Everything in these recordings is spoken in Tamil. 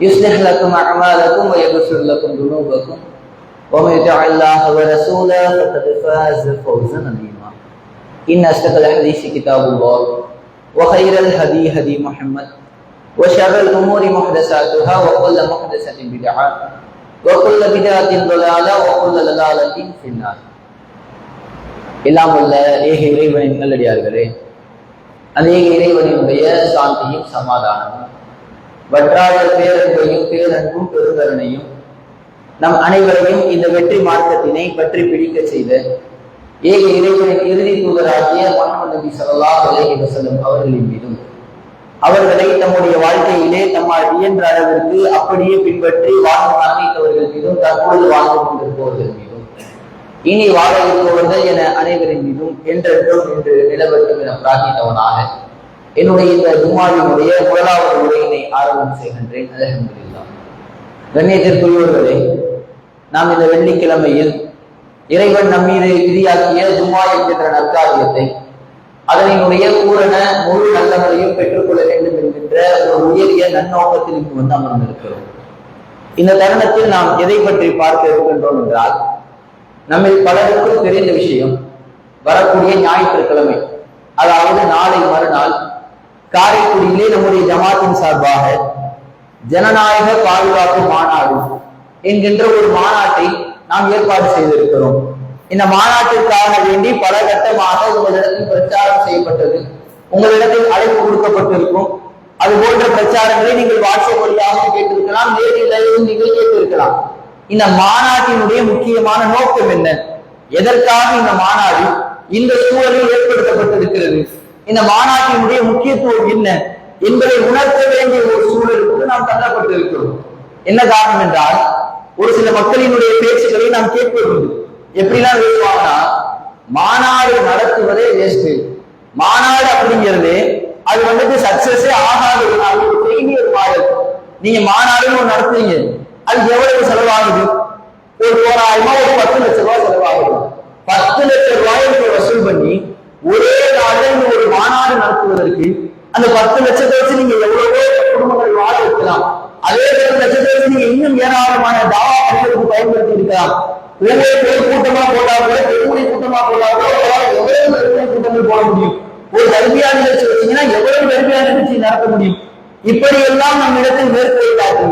يصلح لكم أعمالكم ويغفر لكم ذنوبكم ومن يطع الله ورسوله فقد فاز فوزا عظيما إن أصدق الحديث كتاب الله وخير الهدي هدي محمد وشر الأمور محدثاتها وكل محدثة بدعة وكل بدعة ضلالة وكل ضلالة في النار எல்லாம் உள்ள ஏக இறைவனின் நல்லடியார்களே அந்த ஏக இறைவனினுடைய சாந்தியும் சமாதானமும் வற்றாத பேரன்பையும் பேரன்பும் பெருங்கருணையும் நம் அனைவரையும் இந்த வெற்றி மார்க்கத்தினை பற்றி பிடிக்க செய்த ஏக இறைவனின் இறுதி தூதராகிய முகமது நபி ஸல்லல்லாஹு அலேஹி வசலம் அவர்களின் மீதும். அவர்களை தம்முடைய வாழ்க்கையிலே தம்மால் இயன்ற அளவிற்கு அப்படியே பின்பற்றி வாழ்ந்து ஆரம்பித்தவர்கள் மீதும் தற்பொழுது வாழ்ந்து கொண்டிருப்பவர்கள் மீதும் இனி வாழ இருப்பவர்கள் என அனைவரின் மீதும் என்றென்றும் என்று நிலவட்டும் என பிரார்த்தித்தவனாக என்னுடைய இந்த ஜுமாவினுடைய முதலாவது உரையினை ஆரம்பம் செய்கின்றேன். அலஹம்துலில்லாஹ் கண்ணியத்திற்குரியவர்களே நாம் இந்த வெள்ளிக்கிழமையில் இறைவன் நம்மீது விதியாக்கிய துமா என்கின்ற நற்காரியத்தை அதனுடைய பூரண முழு நல்லவரையும் பெற்றுக்கொள்ள வேண்டும் என்கின்ற ஒரு உயரிய நன்னோக்கத்தில் இங்கு வந்து அமர்ந்திருக்கிறோம். இந்த தருணத்தில் நாம் எதை பற்றி பார்க்க இருக்கின்றோம் என்றால் நம்மில் பலருக்கும் தெரிந்த விஷயம் வரக்கூடிய ஞாயிற்றுக்கிழமை அதாவது நாளை மறுநாள் காரைக்குடியிலே நம்முடைய ஜமாத்தின் சார்பாக ஜனநாயக பாதுகாப்பு மாநாடு என்கின்ற ஒரு மாநாட்டை நாம் ஏற்பாடு செய்திருக்கிறோம். இந்த மாநாட்டிற்காக வேண்டி பல கட்டமாக உங்களிடத்தில் பிரச்சாரம் செய்யப்பட்டது உங்களிடத்தில் அழைப்பு கொடுக்கப்பட்டிருக்கும். அது போன்ற பிரச்சாரங்களை நீங்கள் வாட்ஸ்அப் வழியாக கேட்டிருக்கலாம் நேரில் நீங்கள் கேட்டிருக்கலாம். இந்த மாநாட்டினுடைய முக்கியமான நோக்கம் என்ன? எதற்காக இந்த மாநாடு இந்த சூழலில் ஏற்படுத்தப்பட்டிருக்கிறது? இந்த மாநாட்டினுடைய முக்கியத்துவம் என்ன என்பதை உணர்த்த வேண்டிய ஒரு சூழலுக்கு நாம் தள்ளப்பட்டிருக்கிறோம். என்ன காரணம் என்றால் ஒரு சில மக்களினுடைய பேச்சுக்களை நாம் கேட்பதுண்டு. எப்படிலாம் பேசுவாங்கன்னா மாநாடு நடத்துவதே வேஸ்ட் மாநாடு அப்படிங்கிறது அது வந்துட்டு சக்சஸே ஆகாது. அது ஒரு ஃபெயிலியர் மாடல் நீங்க மாநாடுன்னு ஒன்று நடத்துறீங்க. அது எவ்வளவு செலவாகுது? ஒரு தோராயமா ஒரு பத்து லட்ச ரூபாய் செலவாகுது. பத்து லட்ச ரூபாய் வசூல் பண்ணி ஒரே நாளில் இந்த ஒரு மாநாடு நடத்துவதற்கு அந்த பத்து லட்சத்தை வச்சு நீங்க எவ்வளவோ குடும்பங்கள் வாழ இருக்கலாம் அதே பத்து லட்சத்தை வச்சு நீங்க இன்னும் ஏராளமான தாவா பணிகளுக்கு பயன்படுத்தி இருக்கலாம். ஒவ்வொரு பெரிய கூட்டமா போட்டா கூட பெருமுறை கூட்டமா போட்டா கூட எவ்வளவு பெருமுறை கூட்டங்கள் போட முடியும்? ஒரு கல்வியா நிகழ்ச்சி வச்சீங்கன்னா எவ்வளவு கல்வியா நிகழ்ச்சி நடத்த முடியும்? இப்படி எல்லாம் நம்ம இடத்தில் மேற்கொள்ளாது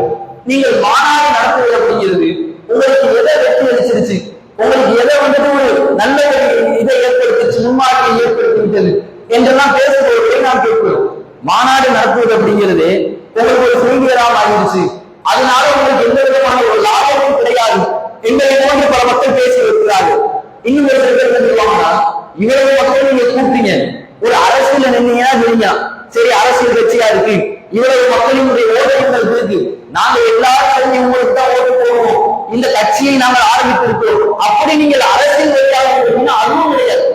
நீங்கள் மாநாடு நடத்துவது அப்படிங்கிறது உங்களுக்கு எதை வெற்றி அளிச்சிருச்சு? உங்களுக்கு எதை வந்துட்டு ஒரு நல்ல இதை ஏற்படுத்திச்சு முன்மாதிரியை ஏற்படுத்தி விட்டது என்றெல்லாம் பேசுபவர்களை நாம் கேட்கிறோம். மாநாடு நடத்துவது அப்படிங்கிறது உங்களுக்கு ஒரு சுதந்திரம் ஆகிடுச்சு அதனால உங்களுக்கு எந்த விதமான ஒரு லாபமும் கிடையாது என்பதை போன்று பல மக்கள் பேசி வருகிறார்கள் இன்னும் ஒரு சில பேர் சொல்லுவாங்கன்னா இவ்வளவு மக்கள் நீங்க கூப்பிட்டீங்க. ஒரு அரசியல நின்னீங்கன்னா தெரியுங்க சரி அரசியல் கட்சியா இருக்கு. இவ்வளவு மக்களினுடைய ஓட்டங்கள் இருக்கு. நாங்க எல்லாரும் உங்களுக்கு தான் ஓட்டு போடுவோம். இந்த கட்சியை நாங்கள் ஆரம்பித்திருக்கிறோம். அப்படி நீங்கள் அரசியல் வழியாக அதுவும் கிடையாது.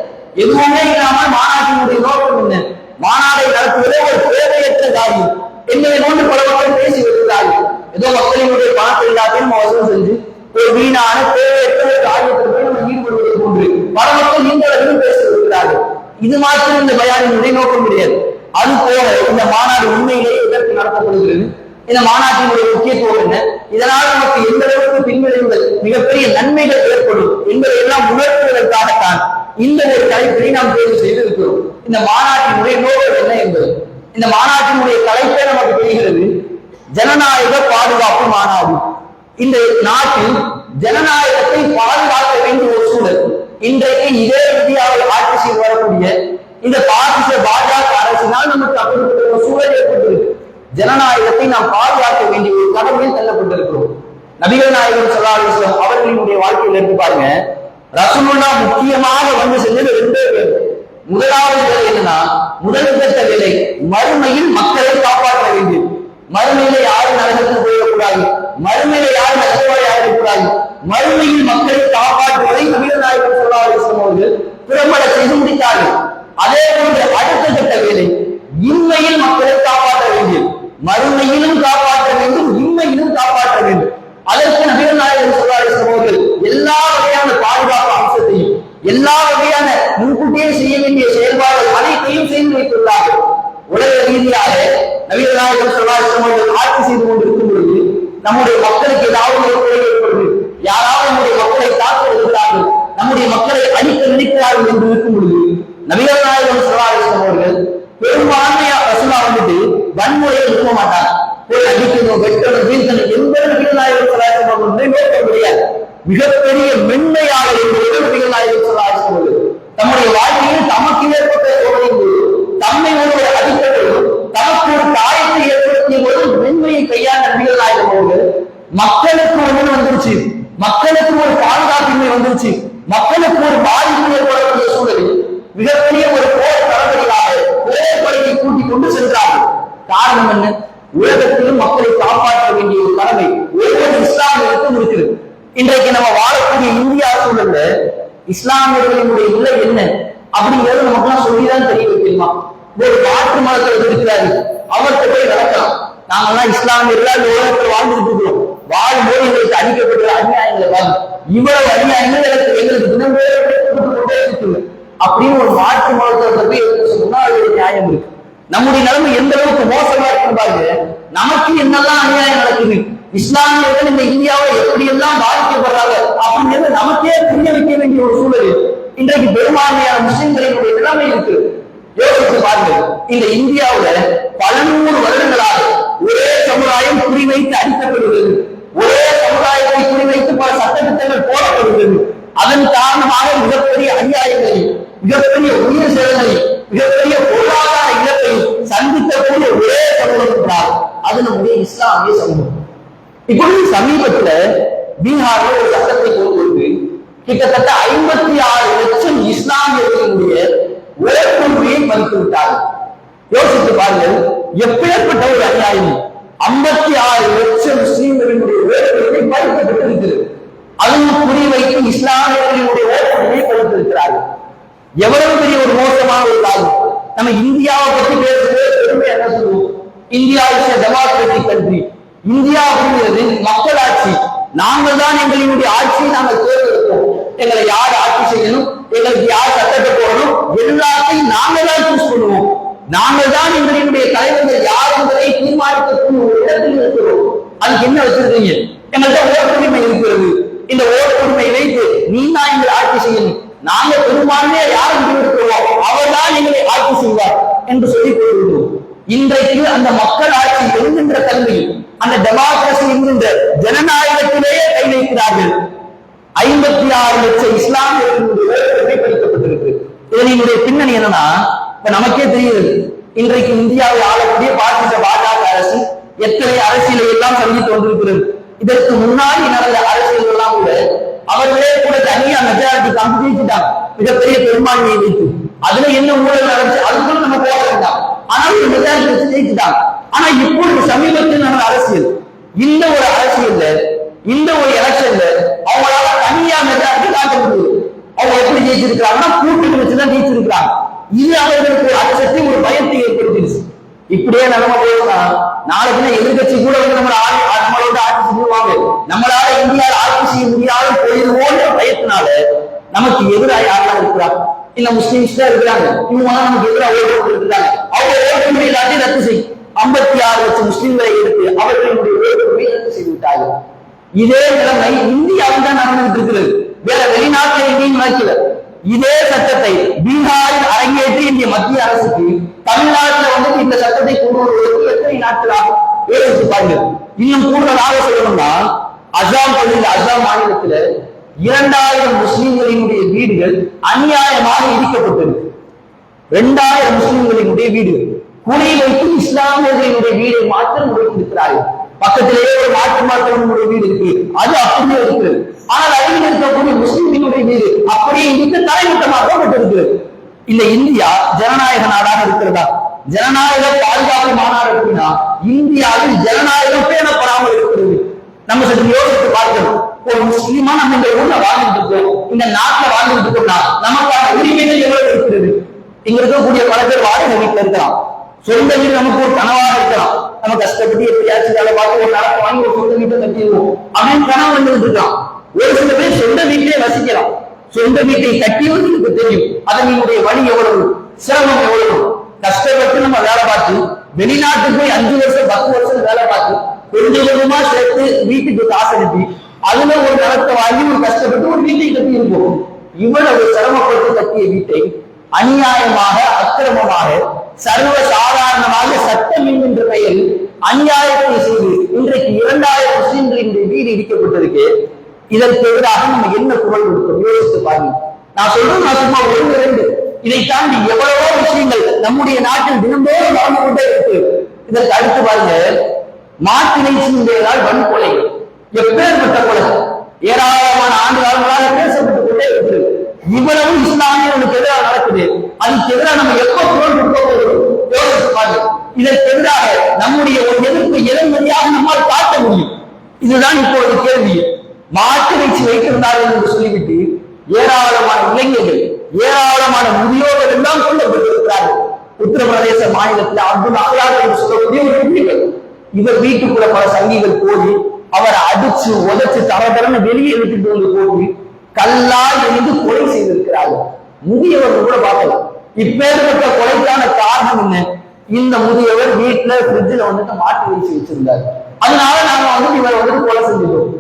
எதுவுமே இல்லாமல் மாநாட்டினுடைய நோக்கம் என்ன? மாநாடை நடத்துவதே ஒரு தேவையற்ற காரியம். என்பதை கொண்டு பல மக்கள் பேசி வருகிறார்கள். ஏதோ மக்களினுடைய பணத்தை எல்லாத்தையும் அவசரம் செஞ்சு ஒரு வீணான தேவையற்ற ஒரு காரியத்தில் போய் நம்ம ஈடுபடுவதை போன்று பல மக்கள் இந்த அளவிலும் பேசி வருகிறார்கள். இது மாத்திரம் இந்த பயானினுடைய நோக்கம் கிடையாது. அது போல இந்த மாநாடு உண்மையிலேயே எதற்கு நடத்தப்படுகிறது. இந்த மாநாட்டினுடைய முக்கியத்துவம் என்ன? இதனால் நமக்கு எந்த அளவுக்கு பின்விளைவுகள் மிகப்பெரிய நன்மைகள் ஏற்படும் என்பதை எல்லாம் உணர்த்துவதற்காகத்தான் இந்த ஒரு தலைப்பினை நாம் தேர்வு செய்திருக்கிறோம். இந்த மாநாட்டினுடைய நோக்கம் என்ன என்பது? இந்த மாநாட்டினுடைய தலைப்பே நமக்கு தெரிகிறது ஜனநாயக பாதுகாப்பு மாநாடு. இந்த நாட்டில் ஜனநாயகத்தை பாதுகாக்க வேண்டிய ஒரு சூழல். இன்றைக்கு இதே இந்தியாவை ஆட்சி செய்து வரக்கூடிய இந்த பாசிச பாஜக அரசினால் நமக்கு அப்படிப்பட்ட ஒரு சூழல் ஏற்பட்டிருக்கு. ஜனநாயகத்தை நாம் பாதுகாக்க வேண்டிய ஒரு கடமையில் தள்ளப்பட்டிருக்கிறோம். நபிகள் நாயகர் ஸல்லல்லாஹு அலைஹி அவர்களினுடைய வாழ்க்கையில் இருந்து பாருங்க. ரசமுல்லா முக்கியமாக வந்து செஞ்சது ரெண்டே பேர். முதலாவது வேலை என்னன்னா முதல் கட்ட வேலை மறுமையில் மக்களை காப்பாற்ற வேண்டியது மறுமையில யாரும் நரகத்துக்கு போயிடக்கூடாது. மறுமையில யாரும் நஷ்டவாய் ஆகிடக்கூடாது மறுமையில் மக்களை காப்பாற்றுவதை நபிகள் நாயகர் ஸல்லல்லாஹு அலைஹி அவர்கள் திறம்பட செய்து முடித்தார்கள். அதே போன்று அடுத்த கட்ட வேலை இன்மையில் மக்களை காப்பாற்ற வேண்டியது மறுமையிலும் காப்பாற்ற வேண்டும் உண்மையிலும் காப்பாற்ற வேண்டும். அதற்கு நபிகள் நாயகர் ஸல்லல்லாஹு எல்லா வகையான பாதுகாப்பு அம்சத்தையும் எல்லா வகையான முன்கூட்டியே செய்ய வேண்டிய செயல்பாடுகள் அனைத்தையும் செய்து வைத்துள்ளார்கள். உலக ரீதியாக நபிகள் நாயகர் ஸல்லல்லாஹு அலைஹி ஆட்சி செய்து கொண்டிருக்கும் பொழுது நம்முடைய மக்களுக்கு ஏதாவது ஒரு குறை ஏற்படுது யாராவது நம்முடைய மக்களை தாக்க இருக்கிறார்கள் நம்முடைய மக்களை அழிக்க நினைக்கிறார்கள் என்று இருக்கும் பொழுது நபிகள் நாயகம் ஸல்லல்லாஹு அலைஹி அவர்கள் வன்முறையில் இருக்க மாட்டாங்க போய் அடிக்கணும் வெட்டணும் வீழ்த்தணும் எந்த நபிகள் நாயகம் ஸல்லல்லாஹு அலைஹி வஸல்லம் அவர்கள் மிகப்பெரிய மென்மையாக என்பது நபிகள் நாயகம் ஸல்லல்லாஹு தம்முடைய வாழ்க்கையில் தமக்கு ஏற்பட்ட சோதனை போது தம்மை ஒருவர் அடித்தவர்களும் தமக்கு ஒரு காயத்தை ஏற்படுத்திய போது மென்மையை கையாண்ட நபிகள் நாயகம் அவர்கள் மக்களுக்கு ஒன்று வந்துருச்சு. மக்களுக்கு ஒரு பாதுகாப்பின்மை வந்துருச்சு. மக்களுக்கு ஒரு பாதிப்பு ஏற்படக்கூடிய சூழலில் மிகப்பெரிய ஒரு போர் தளபதியாக போர் படையை கூட்டிக் கொண்டு சென்றார்கள். காரணம் என்ன? உலகத்திலும் மக்களை காப்பாற்ற வேண்டிய ஒரு கடமை ஒவ்வொரு இஸ்லாமியருக்கும் இருக்கிறது. இன்றைக்கு நம்ம வாழக்கூடிய இந்தியா சூழல்ல இஸ்லாமியர்களினுடைய நிலை என்ன? அப்படிங்கிறது நமக்கு சொல்லிதான் தெரிய வைக்கணுமா ஒரு மாற்று மதத்தில் இருக்கிறாரு அவர்கிட்ட போய் நடக்கலாம். நாங்கெல்லாம் இஸ்லாமியர்களா? இந்த உலகத்தில் வாழ்ந்துட்டு இருக்கிறோம். வாழும்போது எங்களுக்கு அழிக்கப்பட்ட அநியாயங்களை வாங்க இவ்வளவு அநியாயங்கள் எனக்கு எங்களுக்கு தினம் அப்படின்னு ஒரு மாற்று மதத்தை போய் சொன்னா அது ஒரு நியாயம் இருக்கு. நம்முடைய நிலைமை எந்த அளவுக்கு மோசமா இருக்கு பாருங்க நமக்கு என்னெல்லாம் அநியாயம் நடக்குது? இஸ்லாமியர்கள் இந்த இந்தியாவை எப்படி எல்லாம் பாதிக்கப்படுறாங்க? அப்படிங்கிறது நமக்கே புரிய வைக்க வேண்டிய ஒரு சூழல் இன்றைக்கு பெரும்பான்மையான முஸ்லிம்களினுடைய நிலைமை இருக்கு. யோசித்து பாருங்க. இந்த இந்தியாவுல பல நூறு வருடங்களாக ஒரே சமுதாயம் குறிவைத்து அடிக்கப்படுகிறது ஒரே சமுதாயத்தை குறிவைத்து பல சட்டத்திட்டங்கள் போடப்படுகிறது. அதன் காரணமாக மிகப்பெரிய அநியாயங்களை மிகப்பெரிய உயிர் சேதங்களை மிகப்பெரிய பொருளாதார இழப்பை சந்திக்கக்கூடிய ஒரே சமூகம் என்றால் அது நம்முடைய இஸ்லாமிய சமூகம். இப்பொழுது சமீபத்துல பீகார்ல ஒரு சட்டத்தை கொண்டு வந்து கிட்டத்தட்ட ஐம்பத்தி ஆறு லட்சம் இஸ்லாமியர்களுடைய உழைப்புரிமையை மறுத்து விட்டார்கள் யோசித்து பாருங்கள் எப்பேற்பட்ட ஒரு அநியாயம்? ஐம்பத்தி ஆறு லட்சம் முஸ்லீம்களினுடைய உழைப்புரிமை மறுக்கப்பட்டிருக்கிறது அதுவும் குறிவைத்து இஸ்லாமியர்களுடைய உழைப்புரிமையை கொடுத்திருக்கிறார்கள் எவ்வளவு பெரிய ஒரு மோசமான ஒரு காலம் நம்ம இந்தியாவை பத்தி பேசுறது என்ன சொல்லுவோம்? India is democratic country India அப்படிங்கிறது மக்களாட்சி. நாங்கள் தான் எங்களுடைய ஆட்சியை நாங்கள் தேர்ந்தெடுப்போம் எங்களை யார் ஆட்சி செய்யணும்? எங்களுக்கு யார் சட்டத்தை போடணும்? எல்லாத்தையும் நாங்கள் தான் சூஸ் பண்ணுவோம். நாங்கள் தான் எங்களுடைய தலைவர்கள் யார் என்பதை தீர்மானிக்கக்கூடிய ஒரு இடத்தில் இருக்கிறோம். அதுக்கு என்ன வச்சிருக்கீங்க? எங்கள்கிட்ட ஓட்டுரிமை இருக்கிறது. இந்த ஓட்டுரிமை வைத்து நீ தான் எங்களை ஆட்சி செய்யணும். நாங்க பெரும்பான்மையா யார் முடிவெடுக்கிறோம் அவர் தான் எங்களை ஆட்சி செய்வார் என்று சொல்லி கூறுகிறோம் இன்றைக்கு அந்த மக்கள் ஆட்சி என்கின்ற தன்மையில் அந்த டெமோக்ரஸி என்கின்ற ஜனநாயகத்திலேயே கை வைக்கிறார்கள். ஐம்பத்தி ஆறு லட்சம் இஸ்லாமியர்களுடைய பறிக்கப்பட்டிருக்கு இதனுடைய பின்னணி என்னன்னா இப்ப நமக்கே தெரியுது இன்றைக்கு இந்தியாவை ஆளக்கூடிய பாசிச பாஜக அரசு எத்தனை அரசியலை எல்லாம் சந்தித்து வந்திருக்கிறது இதற்கு முன்னாடி நடந்த அரசியல் கூட அவர்களே கூட தனியா மெஜாரிட்டி தான் ஜெயிச்சுட்டாங்க மிகப்பெரிய பெரும்பான்மையை வைத்து. அதுல என்ன ஊழல் நடந்துச்சு? அதுக்குள்ள நம்ம போக வேண்டாம். ஆனால் ஒரு மெஜாரிட்டி வச்சு ஜெயிச்சுட்டாங்க. ஆனா இப்பொழுது சமீபத்தில் நடந்த அரசியல் இந்த ஒரு அரசியல்ல இந்த ஒரு எலெக்ஷன்ல அவங்களால தனியா மெஜாரிட்டி காட்ட முடியும் அவங்க எப்படி ஜெயிச்சிருக்கிறாங்கன்னா கூட்டணி வச்சுதான் ஜெயிச்சிருக்கிறாங்க. இது அவர்களுக்கு அச்சத்தை ஒரு பயத்தை ஏற்படுத்திடுச்சு. இப்படியே நிலைமை போயிடும்னா நாளைக்கு எதிர்கட்சி கூட வந்து நம்மள ஆட்சி நம்மளோட ஆட்சி செய்வாங்க. நம்மளால இந்தியாவில் ஆட்சி செய்ய முடியாது போயிருவோன்ற பயத்தினால நமக்கு எதிராக யாரெல்லாம் இருக்கிறா இல்ல முஸ்லிம்ஸ் தான் இருக்கிறாங்க. இவங்க நமக்கு எதிராக ஓட்டு இருக்கிறாங்க அவங்க ஓட்டுரிமை எல்லாத்தையும் ரத்து செய்யும் ஐம்பத்தி ஆறு லட்சம் முஸ்லிம்களை எடுத்து அவர்களுடைய ஓட்டுரிமை ரத்து செய்து விட்டார்கள் இதே நிலைமை இந்தியாவில் தான் நடந்துட்டு இருக்கிறது. வேற வெளிநாட்டில் எங்கேயும் நடக்கல இதே சட்டத்தை பீகாரில் அரங்கேற்றி இந்திய மத்திய அரசுக்கு தமிழ்நாட்டில் வந்து இந்த சட்டத்தை கொண்டு வருவதற்கு எத்தனை நாட்கள் ஆகும் யோசிச்சு பாருங்க இன்னும் கூடுதலாக சொல்லணும்னா அசாம் பகுதியில் அசாம் மாநிலத்துல இரண்டாயிரம் முஸ்லிம்களினுடைய வீடுகள் அநியாயமாக இடிக்கப்பட்டிருக்கு இரண்டாயிரம் முஸ்லிம்களினுடைய வீடுகள். குடி வைத்து இஸ்லாமியர்களினுடைய வீடை மாத்திரம் உடைத்திருக்கிறார்கள் பக்கத்திலேயே ஒரு மாற்று மாற்றவனுடைய வீடு இருக்கு. அது அப்படியே இருக்கிறது. ஆனால் அருகில் இருக்கக்கூடிய முஸ்லிம்களுடைய வீடு அப்படியே இருக்கு தலைமுட்டமாக இருக்கிறது இல்ல இந்தியா ஜனநாயக நாடாக இருக்கிறதா? ஜனநாயக பாதுகாப்பு மாநாடு அப்படின்னா இந்தியாவில் ஜனநாயகம் பேணப்படாமல் இருக்கிறது. நம்ம சற்று யோசித்து பார்க்கணும். ஒரு முஸ்லீமா நம்ம இந்த ஊர்ல வாழ்ந்துட்டு இருக்கோம். இந்த நாட்டுல வாழ்ந்துட்டு இருக்கோம்னா நமக்கான உரிமைகள் எவ்வளவு இருக்கிறது? இங்க இருக்கக்கூடிய பல பேர் வாடகை வீட்டுல இருக்கலாம். சொந்த வீடு நமக்கு ஒரு கனவாக இருக்கலாம். நம்ம கஷ்டப்பட்டு எப்படியாச்சும் வேலை பார்த்து ஒரு நடக்க வாங்கி ஒரு சொந்த வீட்டை கட்டிடுவோம். அப்படின்னு கனவு வந்துட்டு இருக்கலாம். ஒரு சில பேர் சொந்த வீட்டிலே வசிக்கலாம். சொந்த வீட்டை கட்டியது எனக்கு தெரியும். அதனுடைய வழி எவ்வளவு? சிரமம் எவ்வளவு? கஷ்டப்பட்டு நம்ம வேலை பார்த்து வெளிநாட்டுக்கு போய் அஞ்சு வருஷம் பத்து வருஷம் வேலை பார்த்து கொஞ்சம் கொஞ்சமா சேர்த்து வீட்டுக்கு காசு அனுப்பி அதுல ஒரு நிலத்தை வாங்கி ஒரு கஷ்டப்பட்டு ஒரு வீட்டை கட்டி இருப்போம் இவ்வளவு சிரமப்பட்டு கட்டிய வீட்டை அநியாயமாக அக்கிரமமாக சர்வ சாதாரணமாக சட்டம் என்கின்ற பெயரில் அநியாயத்தை செய்து இன்றைக்கு இரண்டாயிரம் முஸ்லிம்களின் வீடு இடிக்கப்பட்டிருக்கு. இதற்கு எதிராக நம்ம என்ன குரல் கொடுக்கிறோம் யோசித்து பாருங்க. நான் சொல்றேன் நான் சும்மா ஒன்று ரெண்டு இதை தாண்டி எவ்வளவோ விஷயங்கள் நம்முடைய நாட்டில் தினந்தோறும் நடந்து கொண்டே இருக்கு. இதற்கு அடுத்து பாருங்க. மாட்டினைச்சியினால் வன்கொலை. எப்பேற்பட்ட கொலை? ஏராளமான ஆண்டு காலங்களாக பேசப்பட்டு கொண்டே இருக்கு. இவ்வளவு இஸ்லாமியர்களுக்கு எதிராக நடக்குது. அதுக்கு எதிராக நம்ம எப்ப குரல் கொடுக்க போகிறோம்? யோசித்து பாருங்க. இதற்கு எதிராக நம்முடைய ஒரு எதிர்ப்பு எதன் வழியாக நம்மால் காட்ட முடியும். இதுதான் இப்போது கேள்வி. மாட்டிறைச்சி வைத்திருந்தார்கள் என்று சொல்லிவிட்டு ஏராளமான இளைஞர்கள் ஏராளமான முதியோர்கள் எல்லாம் கொல்லப்பட்டிருக்கிறார்கள் உத்தரப்பிரதேச மாநிலத்தில் அப்துல் அகலாத் என்று சொல்லக்கூடிய ஒரு பெண்கள் இவர் வீட்டுக்குள்ள பல சங்கிகள் போய் அவரை அடிச்சு உதைச்சு தர தரன்னு வெளியே எடுத்துட்டு வந்து போட்டு கல்லா எழுந்து கொலை செய்திருக்கிறார்கள். முதியவர் கூட பார்க்கலாம். இப்பேற்பட்ட கொலைக்கான காரணம் என்ன? இந்த முதியவர் வீட்டுல பிரிட்ஜில் வந்துட்டு மாட்டு வீச்சு வச்சிருந்தார். அதனால நாங்க வந்துட்டு இவரை வந்துட்டு கொலை செஞ்சுட்டோம்.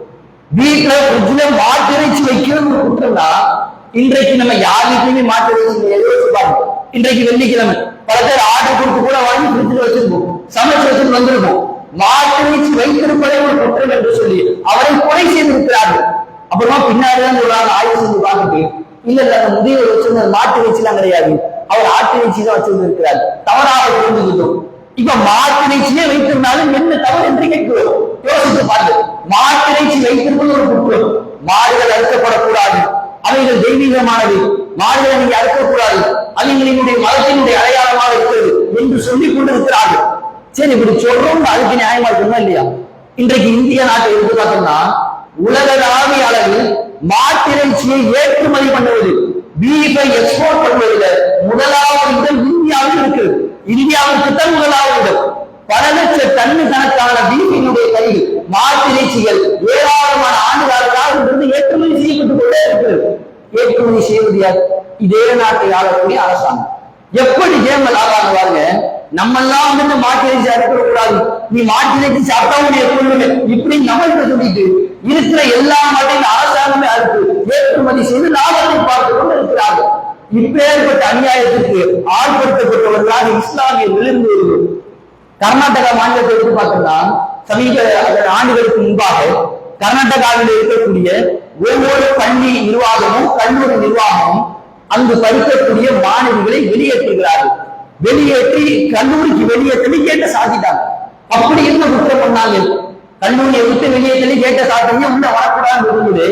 வீட்டுல ஃப்ரிட்ஜ்ல மாட்டு இறைச்சி வைக்கிறது ஒரு குற்றம்னா இன்றைக்கு நம்ம யார் வீட்லயுமே மாட்டு யோசிச்சு பாருங்க இன்றைக்கு வெள்ளிக்கிழமை. பல பேர் ஆர்டர் கொடுத்து கூட வாங்கி ஃப்ரிட்ஜ்ல வச்சிருப்போம். சமைச்சு வச்சுட்டு வந்திருப்போம். மாட்டு வைத்திருப்பதே ஒரு குற்றம் என்று சொல்லி அவரை கொலை செய்திருக்கிறார்கள். அப்புறமா பின்னாடி தான் சொல்றாங்க ஆய்வு செஞ்சு பார்த்துட்டு இல்ல இல்ல அந்த முதியவர் வச்சிருந்த மாட்டு எல்லாம் கிடையாது. அவர் ஆட்டு இறைச்சி தான் வச்சிருந்திருக்கிறார். தவறாக புரிஞ்சுக்கிட்டோம் இப்ப மாட்டிறைச்சியே வைத்திருந்தாலும் என்ன தவறு என்று கேட்கிறோம். யோசித்து பாருங்க. மாட்டிறைச்சி வைத்திருப்பது ஒரு குற்றம். மாடுகள் அறுக்கப்படக்கூடாது. அவைகள் தெய்வீகமானது. மாடுகளை நீங்க அறுக்கக்கூடாது. அது எங்களுடைய மதத்தினுடைய அடையாளமாக இருக்கிறது என்று சொல்லிக் கொண்டிருக்கிறார்கள். சரி இப்படி சொல்றோம். அதுக்கு நியாயமா இருக்குமா இல்லையா? இன்றைக்கு இந்திய நாட்டை எடுத்து பார்த்தோம்னா உலகளாவிய அளவில் மாட்டிறைச்சியை ஏற்றுமதி பண்ணுவது பீஃபை எக்ஸ்போர்ட் பண்ணுவதில் முதலாவது இடம் இந்தியாவில் இருக்கிறது இந்தியாவுக்கு தான் முதலாவது இடம் பல லட்ச தன்னு கணக்கான பீஃபினுடைய கையில் மாட்டிறைச்சிகள் ஏராளமான ஆண்டுகாலங்களாக இருந்து ஏற்றுமதி செய்யப்பட்டுக் கொண்டே இருக்கிறது. ஏற்றுமதி செய்ய முடியாது இதே நாட்டை ஆளக்கூடிய அரசாங்கம். எப்படி ஜேமல் ஆகாங்க பாருங்க நம்ம எல்லாம் வந்து மாட்டிறைச்சி சாப்பிட கூடாது. நீ மாட்டிறைச்சி சாப்பிட்டா உடைய கொள்ளுமே இப்படி நம்மள்கிட்ட சொல்லிட்டு இருக்கிற எல்லா மாட்டையும் அரசாங்கமே அறுத்து ஏற்றுமதி செய்து லாபத்தை பார்த்து கொண்டு இருக்கிறார்கள். இப்பேற்பட்ட அநியாயத்திற்கு ஆட்படுத்தப்பட்டவர்களாக இஸ்லாமிய விழுந்து கர்நாடகா மாநிலத்தை எடுத்து பார்த்தோம்னா சமீப ஆண்டுகளுக்கு முன்பாக கர்நாடகாவில் இருக்கக்கூடிய ஒவ்வொரு பள்ளி நிர்வாகமும் கல்லூரி நிர்வாகமும் அங்கு படிக்கக்கூடிய மாணவிகளை வெளியேற்றுகிறார்கள். வெளியேற்றி கல்லூரிக்கு வெளியேற்றி கேட்ட சாத்திட்டாங்க அப்படி என்ன குற்றம் பண்ணாங்க? கல்லூரியை விட்டு வெளியேற்றி கேட்ட சாத்தீங்க உள்ள வரக்கூடாதுன்னு இருந்தது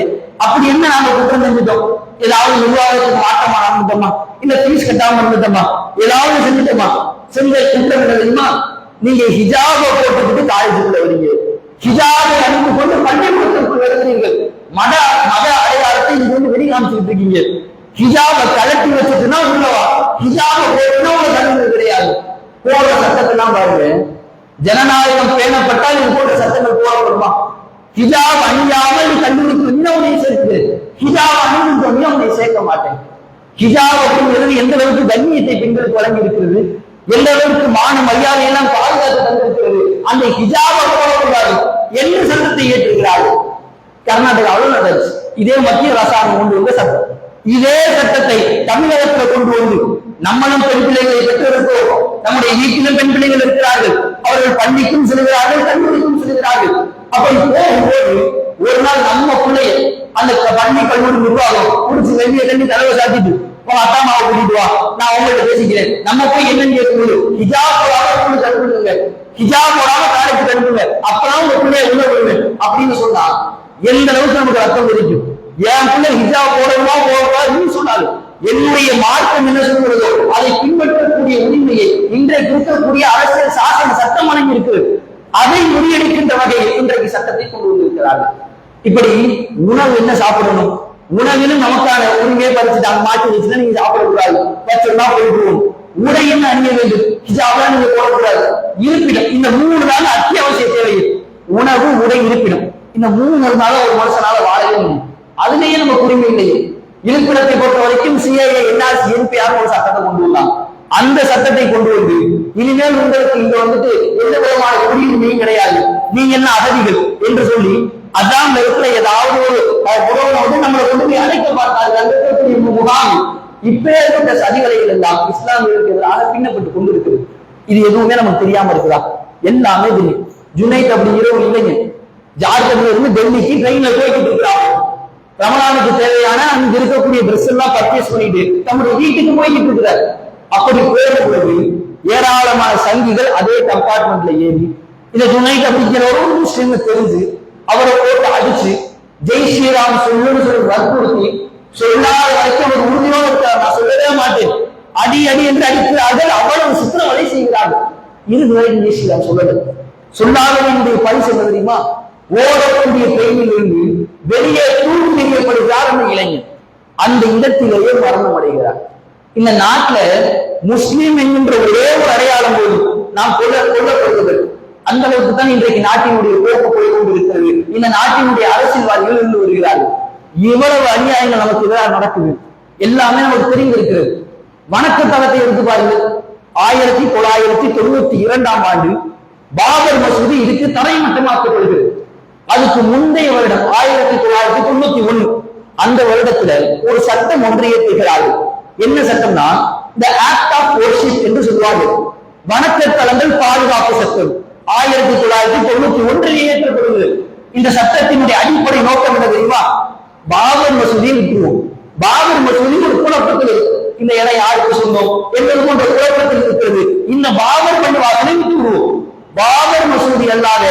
அப்படி என்ன நாங்க குற்றம் செஞ்சுட்டோம்? ஏதாவது நிர்வாகத்துக்கு மாற்றமா நடந்துட்டோமா? இல்ல ஃபீஸ் கட்டாம இருந்துட்டோமா? ஏதாவது செஞ்சுட்டோமா? செஞ்ச குற்றம் என்ன தெரியுமா? நீங்க ஹிஜாப போட்டுக்கிட்டு காலேஜுக்குள்ள வரீங்க. ஹிஜாபை அணிந்து கொண்டு பள்ளிக்கூடத்திற்குள் வருகிறீர்கள். மத மத அடையாளத்தை இங்க வந்து வெளி காமிச்சுக்கிட்டு இருக்கீங்க. ஹிஜாபை கலட்டி வச்சுட்டுனா உள்ளவா? ஹிஜாபை போட்டுனா உங்க தண்டனை கிடையாது. போடுற சட்டத்தெல்லாம் பாருங்க. ஜனநாயகம் பேணப்பட்டால் இது போன்ற சட்டங்கள் போடப்படுமா ஹிஜாப் அணியாமல் நீ கல்லூரிக்கு இன்னும் உன்னை சேர்த்து. ஹிஜாப் அணிந்து சொன்னா உன்னை சேர்க்க மாட்டேன். ஹிஜாப் அப்படிங்கிறது எந்த அளவுக்கு கண்ணியத்தை பெண்களுக்கு வழங்கி இருக்கிறது எந்த அளவுக்கு மான மரியாதை எல்லாம் பாதுகாத்து தந்திருக்கிறது? அந்த ஹிஜாபை போடக்கூடாது என்று சட்டத்தை ஏற்றுகிறார்கள் கர்நாடகாவில் நடந்துச்சு இதே மத்திய அரசாங்கம் கொண்டு வந்த சட்டம். இதே சட்டத்தை தமிழகத்துல கொண்டு வந்து நம்மளும் பெண் பிள்ளைகளை பெற்றிருக்கிறோம் நம்முடைய வீட்டிலும் பெண் பிள்ளைகள் இருக்கிறார்கள். அவர்கள் பள்ளிக்கும் செல்கிறார்கள் கல்லூரிக்கும் செல்கிறார்கள். அப்படி போகும்போது ஒரு நாள் நம்ம பிள்ளைய அந்த பள்ளி கல்லூரி நிர்வாகம் குடிச்சு வெளியே தண்ணி தலைவை சாத்திட்டு உன் அத்தா அம்மாவை கூட்டிட்டு வா. நான் உங்கள்கிட்ட பேசிக்கிறேன். நம்ம போய் என்னன்னு கேட்கும்போது ஹிஜாப் போடாம ஸ்கூலுக்கு அனுப்புங்க. ஹிஜாப் போடாம காலேஜுக்கு அனுப்புங்க. அப்பதான் உங்க பிள்ளைய உள்ள விடுவேன். அப்படின்னு சொன்னா எந்த அளவுக்கு நமக்கு ரத்தம் தெரிக்கும் என் பிள்ளை ஹிஜாப் போடணுமா போடக்கூடாதுன்னு சொன்னாரு என்னுடைய மார்க்கம் என்ன சொல்கிறதோ அதை பின்பற்றக்கூடிய உரிமையை இன்றைக்கு இருக்கக்கூடிய அரசியல் சாசன சட்டம் வழங்கி இருக்கு அதை முறியடிக்கின்ற வகையில் இன்றைக்கு சட்டத்தை கொண்டு வந்திருக்கிறார்கள். இப்படி உணவு என்ன சாப்பிடணும்? உணவிலும் நமக்கான உரிமையை பறிச்சுட்டாங்க மாற்றி வச்சுன்னா நீங்க சாப்பிடக்கூடாது. வச்சிருந்தா போயிடுவோம் உடை என்ன அணிய வேண்டும்? ஹிஜாப்லாம் நீங்க போடக்கூடாது. இருப்பிடம். இந்த மூணு நாள் அத்தியாவசிய தேவை உணவு உடை இருப்பிடம். இந்த மூணு நாள் ஒரு மனுஷனால வாழவே முடியும். அதுலயே நம்ம உரிமை இல்லையே. இருப்பிடத்தை பொறுத்த வரைக்கும் சிஐஏ என்ஆர்சி என்பிஆர் ஒரு சட்டத்தை கொண்டு வந்தாங்க அந்த சட்டத்தை கொண்டு வந்து இனிமேல் உங்களுக்கு இங்க வந்துட்டு எந்த விதமான குடியுரிமையும் கிடையாது. நீங்க என்ன அகதிகள் என்று சொல்லி அதான் இருக்கிற ஏதாவது ஒரு அஹ், உறவு வந்து நம்மளை கொண்டு போய் அழைக்க பார்த்தார்கள் அங்க இருக்கக்கூடிய இந்த முகாம். இப்பேற்பட்ட சதிகளைகள் எல்லாம் இஸ்லாமியர்களுக்கு எதிராக பின்னப்பட்டு கொண்டு இருக்குது இது எதுவுமே நமக்கு தெரியாம இருக்குதா? எல்லாமே தெரியும். ஜுனைத் அப்படி இரவு இல்லைங்க. ஜார்க்கண்ட்ல இருந்து டெல்லிக்கு ட்ரெயின்ல போய்கிட்டு இருக்கிறாங்க. ரமலானுக்கு தேவையான அங்க இருக்கக்கூடிய ட்ரெஸ் எல்லாம் பர்ச்சேஸ் பண்ணிட்டு தம்முடைய வீட்டுக்கு போய்கிட்டு இருக்கிறார். அப்படி போற பொழுது ஏராளமான சங்கிகள் அதே கம்பார்ட்மெண்ட்ல ஏறி இந்த துணை அப்படிங்கிற முஸ்லீம் தெரிஞ்சு அவரை போட்டு அடிச்சு ஜெய் ஸ்ரீராம் சொல்லுன்னு சொல்லி வற்புறுத்தி சொல்லாத வரைக்கும் அவர் உறுதியோடு இருக்கார் நான் சொல்லவே மாட்டேன். அடி அடி என்று அடிக்கிறார்கள் அவ்வளவு சித்திரவதை செய்கிறார்கள். இறுதி வரைக்கும் ஜெய் ஸ்ரீராம் சொல்லல. சொல்லாதவனுடைய பரிசு தெரியுமா? ஓடக்கூடிய பெண்ணில் இருந்து வெளியே தூக்கி எறியப்படுகிறார் அந்த இளைஞன் அந்த இடத்திலேயே மரணம் அடைகிறார். இந்த நாட்டுல முஸ்லீம் என்கின்ற ஒரே ஒரு அடையாளம் போது நாம் கொல்ல கொல்லப்படுவது அந்த அளவுக்கு தான் இன்றைக்கு நாட்டினுடைய போக்கு போய் கொண்டிருக்கிறது. இந்த நாட்டினுடைய அரசியல்வாதிகள் இருந்து வருகிறார்கள். இவ்வளவு அநியாயங்கள் நமக்கு எதிராக நடக்குது. எல்லாமே நமக்கு தெரிந்திருக்கிறது. வணக்க தளத்தை எடுத்து பாருங்கள். ஆயிரத்தி தொள்ளாயிரத்தி தொண்ணூத்தி இரண்டாம் ஆண்டு பாபர் மசூதி இதுக்கு தரைமட்டமாக்கப்படுகிறது. அதுக்கு முந்தைய வருடம் ஆயிரத்தி தொள்ளாயிரத்தி தொண்ணூத்தி ஒண்ணு அந்த வருடத்துல ஒரு சட்டம் ஒன்றிய இயற்றுகிறார்கள் என்ன சட்டம்னா இந்த ஆக்ட் ஆஃப் worship என்று சொல்வார்கள் வணக்க தலங்கள் பாதுகாப்பு சட்டம். ஆயிரத்தி தொள்ளாயிரத்தி தொண்ணூத்தி ஒன்றில் இயற்றப்படுகிறது. இந்த சட்டத்தினுடைய அடிப்படை நோக்கம் என்ன தெரியுமா? பாபர் மசூதியை விட்டுருவோம். பாபர் மசூதி ஒரு குழப்பத்தில் இந்த இடம் யாருக்கு சொந்தம்? என்பது போன்ற குழப்பத்தில் இருக்கிறது. இந்த பாபர் பள்ளிவாசலை விட்டு பாபர் மசூதி அல்லாத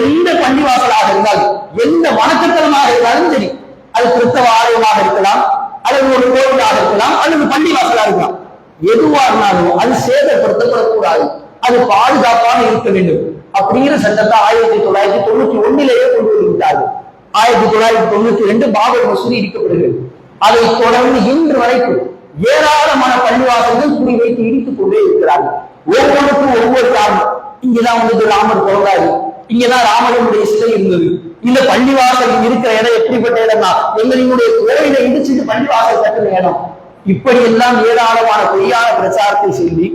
எந்த பள்ளிவாசலாக இருந்தாலும் எந்த வணக்கத்தலமாக இருந்தாலும் சரி அது கிறிஸ்தவ ஆலயமாக இருக்கலாம் அல்லது ஒரு கோவிலாக இருக்கலாம் அல்லது பள்ளி வாசலாக இருக்கலாம். எதுவா இருந்தாலும் அது சேதப்படுத்தப்படக்கூடாது. அது பாதுகாப்பாக இருக்க வேண்டும். அப்படிங்கிற சட்டத்தை ஆயிரத்தி தொள்ளாயிரத்தி தொண்ணூத்தி ஒன்னிலேயே கொண்டு வந்துவிட்டார்கள் ஆயிரத்தி தொள்ளாயிரத்தி தொண்ணூத்தி ரெண்டு பாபர் மசூதி இடிக்கப்படுகிறது. அதை தொடர்ந்து இன்று வரைக்கும் ஏராளமான பள்ளிவாசல்கள் குறி வைத்து இடித்துக் கொண்டே இருக்கிறார்கள். ஒவ்வொருக்கும் ஒவ்வொரு காரணம். இங்கதான் வந்துட்டு ராமர் பிறந்தாரு. இங்கதான் ராமனுடைய சிலை இருந்தது. இந்த பள்ளிவாசல் இருக்கிற இடம் எப்படிப்பட்ட இடம்னா எங்களுடைய கோயிலை இடிச்சுட்டு பள்ளிவாசல் கட்டின இடம். இப்படி எல்லாம் ஏராளமான பொய்யான பிரச்சாரத்தை செய்து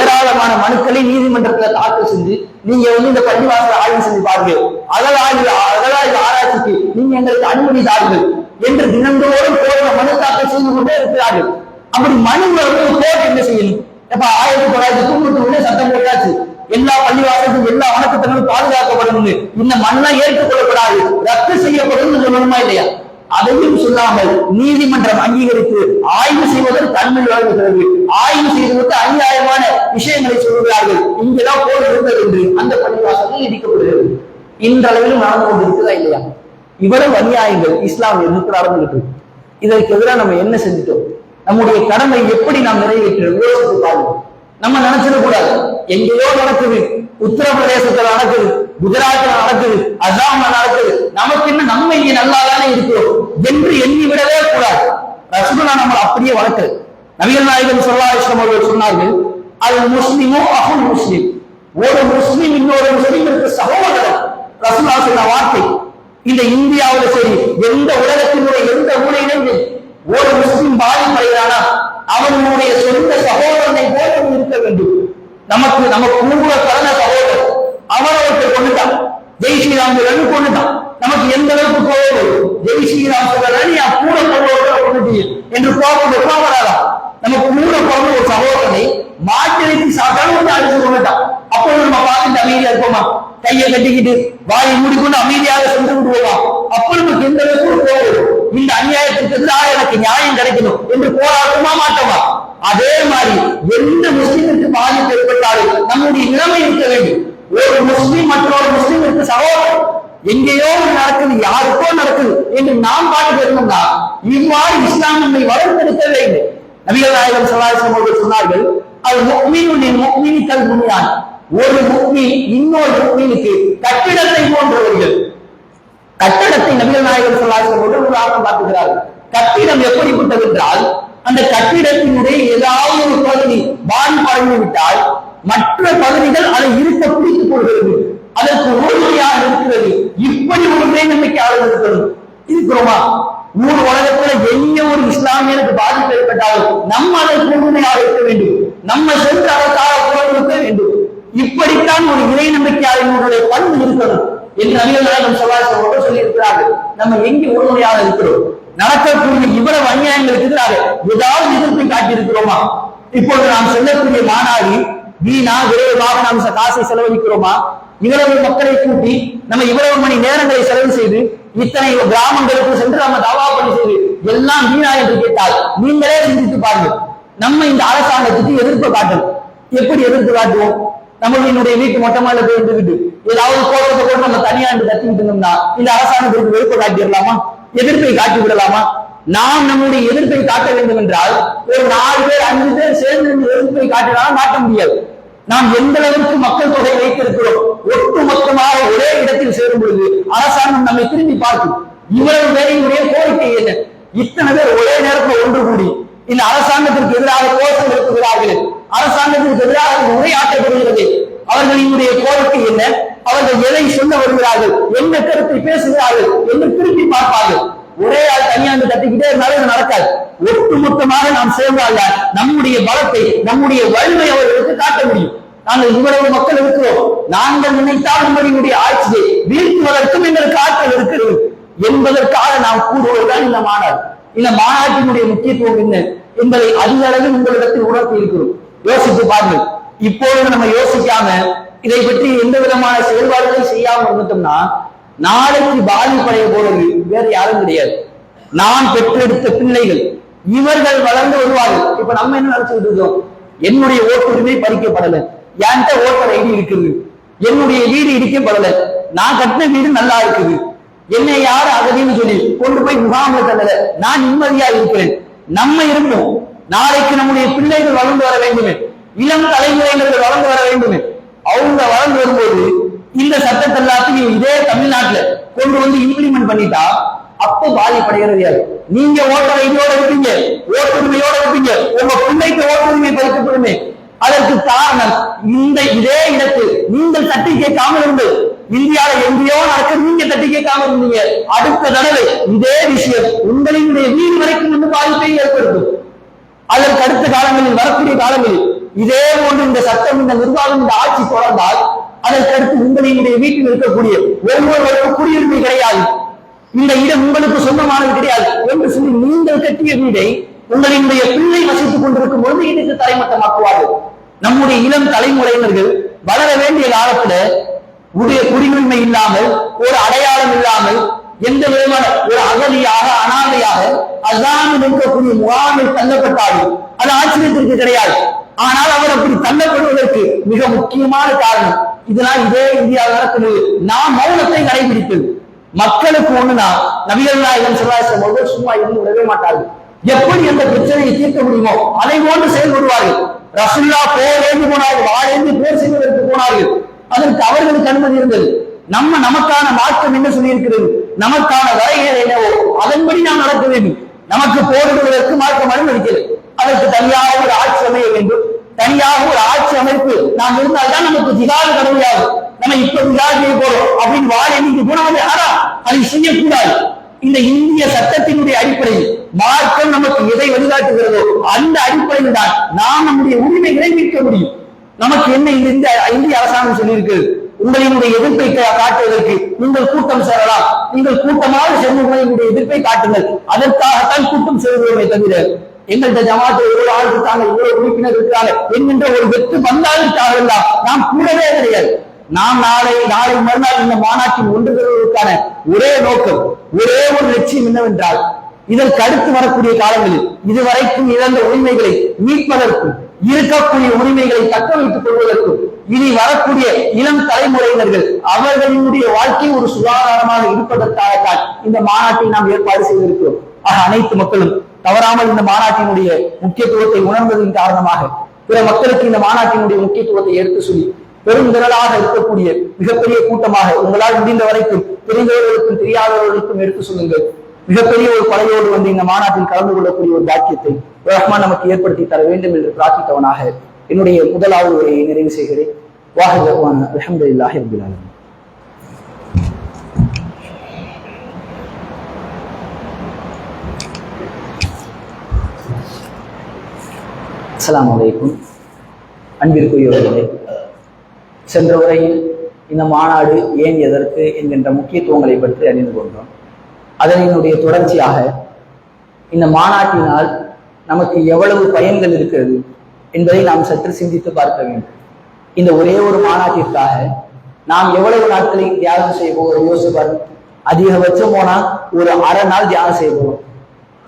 ஏராளமான மனுக்களை நீதிமன்றத்துல தாக்கல் செஞ்சு நீங்க வந்து இந்த பள்ளிவாசல் ஆய்வு செஞ்சு பாருங்க. அகழாய்வு அகழாய்வு ஆராய்ச்சிக்கு நீங்க எங்களுக்கு அனுமதி தாருங்கள் என்று தினந்தோறும் கோரின மனு தாக்கல் செய்து கொண்டே இருக்கிறார்கள். அப்படி மனு வந்து கோர்ட் என்ன செய்யணும் இப்ப ஆயிரத்தி தொள்ளாயிரத்தி தொண்ணூத்தி ஒண்ணு சட்டம் போட்டாச்சு. எல்லா பள்ளிவாசலும் எல்லா வணக்கத்தங்களும் பாதுகாக்கப்படும் இந்த மண்ணெல்லாம் ஏற்றுக்கொள்ளப்படாது ரத்து செய்யப்படும் சொல்லணுமா இல்லையா? அதையும் சொல்லாமல் நீதிமன்றம் அங்கீகரித்து ஆய்வு செய்வதற்கு தன்மை வழங்குகிறது. ஆய்வு செய்வதற்கு அநியாயமான விஷயங்களை சொல்கிறார்கள். இங்கெல்லாம் போர் இருந்தது என்று அந்த பள்ளிவாசலும் இடிக்கப்படுகிறது. இன்றளவிலும் நடந்து கொண்டிருக்கிறதா இல்லையா? இவ்வளவு அநியாயங்கள் இஸ்லாம் எதிர்த்து நடந்துகிட்டு இதற்கு எதிராக நம்ம என்ன செஞ்சுட்டோம்? நம்முடைய கடமை எப்படி நாம் நிறைவேற்றோம் யோசித்து பாருங்க நம்ம நினைச்சிட கூடாது எங்கேயோ நடக்குது உத்தரப்பிரதேசத்துல நடக்குது குஜராத்ல நடக்குது அசாம்ல நடக்குது. நமக்கு என்ன நம்ம இங்க நல்லா தானே இருக்கிறோம் என்று எண்ணி விடவே கூடாது. ரசகுல்லா நம்ம அப்படியே வளர்க்குது நபிகள் நாயகம் சொல்லாஹம் அவர்கள் சொன்னார்கள் அது முஸ்லிமோ அகுல் முஸ்லிம். ஒரு முஸ்லிம் இன்னொரு முஸ்லிமிற்கு சகோதரர் ரசூலா சொன்ன வார்த்தை இந்த இந்தியாவுல சரி எந்த உலகத்தினுடைய எந்த மூலையிலும் ஒரு முஸ்லிம் பாதிப்படைகிறானா அவனுடைய சொந்த சகோதரனை போல இருக்க வேண்டும். நமக்கு நமக்கு கூட பிறந்த சகோதரர் அவன் ஒருத்தர் கொண்டுட்டான். ஜெய் ஸ்ரீராம் சொல்லு கொண்டுட்டான். நமக்கு எந்த அளவுக்கு கோபம் வரும்? ஜெய் ஸ்ரீராம் சொல்லல நீ என் கூட கொண்டு கொண்டுட்டீங்க என்று கோபம் வருமா வராதா நமக்கு கூட பிறந்த ஒரு சகோதரனை மாட்டிறைத்து சாப்பிட்டாலும் வந்து கொண்டுட்டான். அப்போ நம்ம பார்த்துட்டு அமைதியா இருப்போமா கையை கட்டிக்கிட்டு வாயை மூடிக்கொண்டு அமைதியாக சென்று விடுவோமா? அப்ப நமக்கு எந்த அளவுக்கு போகும் இந்த அநியாயத்துக்கு எதிராக எனக்கு நியாயம் கிடைக்கணும் என்று போராடுமா மாட்டோமா அதே மாதிரி எந்த முஸ்லிமிற்கு பாதிப்பு ஏற்பட்டாலும் நம்முடைய நிலைமை இருக்க வேண்டும். ஒரு முஸ்லிம் மற்றொரு முஸ்லிமுக்கு சகோதரர் எங்கேயோ நடக்குது யாருக்கோ நடக்குது என்று நாம் பாட்டு இருந்தோம்னா இவ்வாறு இஸ்லாம் நம்மை வளர்த்தெடுக்க வேண்டும். நபிகள் நாயகம் சலாசம் அவர்கள் சொன்னார்கள் அது முக்மீனுடைய முக்மீனிக்கல் முன்னியான் ஒரு முக்மி இன்னொரு முக்மீனுக்கு கட்டிடத்தை போன்றவர்கள். கட்டடத்தை நபிகள் நாயகர் சொல்லாசம் உதாரணம் பார்த்துக்கிறார்கள் கட்டிடம் எப்படிப்பட்டது என்றால் அந்த கட்டிடத்தினுடைய ஏதாவது ஒரு பகுதி பாதிப்படைந்து விட்டால் மற்ற பகுதிகள் அதை இருக்க பிடித்துக் கொள்கிறது. அதற்கு உறுதியாக இருக்கிறது. இப்படி ஒரு நம்பிக்கையாளர் இருக்கணும். இருக்கிறோமா? ஊர் உலகத்துல எந்த ஒரு இஸ்லாமியனுக்கு பாதிப்பு ஏற்பட்டாலும் நம்ம அதற்கு உறுதியாக இருக்க வேண்டும். நம்ம சென்று அதற்காக குரல் கொடுக்க வேண்டும். இப்படித்தான் ஒரு இறை நம்பிக்கையாளர்களுடைய பண்பு இருக்கணும் என்று நபிகள் நாயகம் சொல்லாசம் சொல்லி இருக்கிறார்கள் நம்ம எங்கே உறுதுணையாக இருக்கிறோம்? நடக்கக்கூடிய இவ்வளவு அநியாயங்களுக்கு எதிராக ஏதாவது எதிர்ப்பை காட்டியிருக்கிறோமா? இப்பொழுது நாம் செல்லக்கூடிய மாநாடு வீணா விரைவாக நாம் காசை செலவழிக்கிறோமா? இவ்வளவு மக்களை கூட்டி நம்ம இவ்வளவு மணி நேரங்களை செலவு செய்து இத்தனை கிராமங்களுக்கு சென்று நம்ம தாவா பணி செய்து எல்லாம் வீணா என்று கேட்டால் நீங்களே சிந்தித்து பாருங்கள். நம்ம இந்த அரசாங்கத்துக்கு எதிர்ப்பு காட்டணும். எப்படி எதிர்ப்பு காட்டுவோம்? நம்மளுடைய வீட்டு மொட்டை இல்ல போய் இருந்துகிட்டு ஏதாவது கோபத்தை கூட நம்ம தனியா இருந்து கத்திக்கிட்டு இருந்தோம்னா இந்த அரசாங்கத்திற்கு வெறுப்பை காட்டிடலாமா? எதிர்ப்பை காட்டி விடலாமா? நாம் நம்முடைய எதிர்ப்பை காட்ட வேண்டும் என்றால் ஒரு நாலு பேர் அஞ்சு பேர் சேர்ந்து எதிர்ப்பை காட்டினாலும் காட்ட முடியாது. நாம் எந்த அளவுக்கு மக்கள் தொகை வைத்திருக்கிறோம்? ஒட்டு மொத்தமாக ஒரே இடத்தில் சேரும் பொழுது அரசாங்கம் நம்மை திரும்பி பார்க்கும். இவ்வளவு பேரையுடைய கோரிக்கை என்ன? இத்தனை பேர் ஒரே நேரத்தில் ஒன்று கூடி இந்த அரசாங்கத்திற்கு எதிராக கோஷம் எழுப்புகிறார்கள். அரசாங்கத்திற்கு எதிராக உரையாற்றப்படுகிறது. அவர்களினுடைய கோரிக்கை என்ன? அவர்கள் எதை சொல்ல வருகிறார்கள்? என்ன கருத்தை பேசுகிறார்கள்? என்று திருப்பி பார்ப்பார்கள். ஒரே ஆள் தனியாண்டு தட்டிக்கிட்டே இருந்தாலும் இது நடக்காது. ஒட்டுமொத்தமாக நாம் சேர்ந்தால் நம்முடைய பலத்தை நம்முடைய வலிமை அவர்களுக்கு காட்ட முடியும். நாங்கள் இவ்வளவு மக்கள் இருக்கிறோம். நாங்கள் நினைத்தால் நம்மளுடைய ஆட்சியை வீழ்த்துவதற்கும் எங்களுக்கு ஆற்றல் இருக்கிறது. என்பதற்காக நாம் கூறுவதுதான் இந்த மாநாடு. இந்த மாநாட்டினுடைய முக்கியத்துவம் என்ன? என்பதை அதிக அளவில் உங்களிடத்தில் உணர்த்தி இருக்கிறோம். யோசித்து பாருங்கள். இப்பொழுது நம்ம யோசிக்காம இதை பற்றி எந்த விதமான செயல்பாடுகளையும் செய்யாம இருந்துட்டோம்னா நாளைக்கு பாதிப்படைய போறது வேற யாரும் கிடையாது. நான் பெற்றெடுத்த பிள்ளைகள் இவர்கள் வளர்ந்து வருவார்கள். இப்ப நம்ம என்ன நினைச்சுட்டு இருக்கோம்? என்னுடைய ஓட்டுரிமை பறிக்கப்படல. என்கிட்ட ஓட்டர் ஐடி இருக்குது. என்னுடைய வீடு இடிக்கப்படல. நான் கட்டின வீடு நல்லா இருக்குது. என்னை யார் அகதின்னு சொல்லி கொண்டு போய் முகாமில் தள்ளல. நான் நிம்மதியா இருக்கிறேன். நம்ம இருந்தோம். நாளைக்கு நம்முடைய பிள்ளைகள் வளர்ந்து வர வேண்டுமே. இளம் தலைமுறையினர்கள் வளர்ந்து வர வேண்டுமே. அவங்க வளர்ந்து வரும்போது இந்த சட்டத்தை எல்லாத்தையும் இதே தமிழ்நாட்டுல கொண்டு வந்து இம்ப்ளிமெண்ட் பண்ணிட்டா அப்ப பாதிப்படைகிறது யாரு? நீங்க ஓட்டர் இதோட இருப்பீங்க ஓட்டுரிமையோட இருப்பீங்க. உங்க பிள்ளைக்கு ஓட்டுரிமை பறிக்கப்படுமே. அதற்கு காரணம் இந்த இதே இடத்தில் நீங்கள் தட்டி கேட்காமல் இருந்து இந்தியால எங்கேயோ நடக்க நீங்க தட்டி கேட்காம இருந்தீங்க. அடுத்த தடவை இதே விஷயம் உங்களினுடைய வீடு வரைக்கும் வந்து பாதிப்பை ஏற்படுத்தும். அதற்கு அடுத்த காலங்களில் வரக்கூடிய காலங்களில் இதே போன்று இந்த சட்டம் இந்த நிர்வாகம் இந்த ஆட்சி தொடர்ந்தால் அதற்கடுத்து உங்களினுடைய வீட்டில் இருக்கக்கூடிய ஒவ்வொருவருக்கும் குடியுரிமை கிடையாது. இந்த இடம் உங்களுக்கு சொந்தமானது கிடையாது என்று சொல்லி நீங்கள் கட்டிய வீடை உங்களினுடைய பிள்ளை வசித்துக் கொண்டிருக்கும் பொழுது இதற்கு தரைமட்டமாக்குவார்கள். நம்முடைய இளம் தலைமுறையினர்கள் வளர வேண்டிய காலத்துல உடைய குடியுரிமை இல்லாமல் ஒரு அடையாளம் இல்லாமல் எந்த விதமான ஒரு அகதியாக அனாதையாக அல்லாமல் இருக்கக்கூடிய முகாமில் தள்ளப்பட்டாலும் அது ஆச்சரியத்திற்கு கிடையாது. ஆனால் அவர் அப்படி தள்ளப்படுவதற்கு மிக முக்கியமான காரணம் இதனால் இதே இந்தியாவில் நடக்கிறது நாம் மௌனத்தை கடைபிடிப்பது. மக்களுக்கு ஒண்ணுனா நபிகள் நாயகம் சிவாசம் அவர்கள் சும்மா இருந்து விடவே மாட்டார்கள். எப்படி அந்த பிரச்சனையை தீர்க்க முடியுமோ அதை போன்று செயல்படுவார்கள். ரசுல்லா போர் ஏந்து போனார்கள் வாழேந்து போர் செய்வதற்கு போனார்கள். அதற்கு அவர்களுக்கு அனுமதி இருந்தது. நம்ம நமக்கான மாற்றம் என்ன சொல்லியிருக்கிறது? நமக்கான வரைகள் என்னவோ அதன்படி நாம் நடக்க வேண்டும். நமக்கு போரிடுவதற்கு மாற்றம் அனுமதிக்கிறது அதற்கு தனியாக ஒரு ஆட்சி அமைய வேண்டும். தனியாக ஒரு ஆட்சி அமைப்பு. நாம் இருந்தால்தான் நமக்கு ஜிகாது கடமையாகும் நம்ம இப்ப ஜிகாது செய்ய போறோம். அப்படின்னு வாழ இன்னைக்கு போனது யாரா அதை செய்யக்கூடாது. இந்த இந்திய சட்டத்தினுடைய அடிப்படையில் மார்க்கம் நமக்கு எதை வழிகாட்டுகிறதோ அந்த அடிப்படையில் தான் நாம் நம்முடைய உரிமைகளை மீட்க முடியும். நமக்கு என்ன இந்த இந்திய இந்திய அரசாங்கம் சொல்லியிருக்கு உங்களினுடைய எதிர்ப்பை காட்டுவதற்கு நீங்கள் கூட்டம் சேரலாம். நீங்கள் கூட்டமாக சென்று உங்களுடைய எதிர்ப்பை காட்டுங்கள். அதற்காகத்தான் கூட்டம் சேருவோமே தவிர எங்கள்கிட்ட ஜமாத்து இவ்வளவு ஆள் இருக்காங்க இவ்வளவு உறுப்பினர் இருக்கிறாங்க என்கின்ற ஒரு வெற்று வந்தாளுக்காக எல்லாம் நாம் கூடவே கிடையாது. நாம் நாளை நாளை மறுநாள் இந்த மாநாட்டில் ஒன்று பெறுவதற்கான ஒரே நோக்கம் ஒரே ஒரு லட்சியம் என்னவென்றால் இதற்கு அடுத்து வரக்கூடிய காலங்களில் இதுவரைக்கும் இழந்த உரிமைகளை மீட்பதற்கும் இருக்கக்கூடிய உரிமைகளை தக்க வைத்துக் கொள்வதற்கும் இனி வரக்கூடிய இளம் தலைமுறையினர்கள் அவர்களினுடைய வாழ்க்கை ஒரு சுகாதாரமாக இருப்பதற்காகத்தான் இந்த மாநாட்டை நாம் ஏற்பாடு செய்திருக்கிறோம். ஆக அனைத்து மக்களும் தவறாமல் இந்த மாநாட்டினுடைய முக்கியத்துவத்தை உணர்ந்ததின் காரணமாக பிற மக்களுக்கு இந்த மாநாட்டினுடைய முக்கியத்துவத்தை எடுத்து சொல்லி பெரும் திரளாக இருக்கக்கூடிய மிகப்பெரிய கூட்டமாக உங்களால் முடிந்த வரைக்கும் தெரிந்தவர்களுக்கும் தெரியாதவர்களுக்கும் எடுத்து சொல்லுங்கள். மிகப்பெரிய ஒரு கொலையோடு வந்து இந்த மாநாட்டில் கலந்து கொள்ளக்கூடிய ஒரு பாக்கியத்தை ரஹ்மான் நமக்கு ஏற்படுத்தி தர வேண்டும் என்று பிரார்த்தித்தவனாக என்னுடைய முதலாவது உரையை நிறைவு செய்கிறேன். வாஹ் ரஹ்மான் அலமதுல்லாஹி ரபில் ஆலமீன். அன்பிற்குரியவர்களே சென்ற உரையில் இந்த மாநாடு ஏன் எதற்கு என்கின்ற முக்கியத்துவங்களை பற்றி அறிந்து கொண்டோம். அதனுடைய தொடர்ச்சியாக இந்த மாநாட்டினால் நமக்கு எவ்வளவு பயன்கள் இருக்கிறது என்பதை நாம் சற்று சிந்தித்து பார்க்க வேண்டும். இந்த ஒரே ஒரு மாநாட்டிற்காக நாம் எவ்வளவு நாட்களை தியாகம் செய்ய போகிறோம் யோசிச்சு பாருங்க. அதிகபட்சம் போனா ஒரு அரை நாள் தியாகம் செய்ய போகிறோம்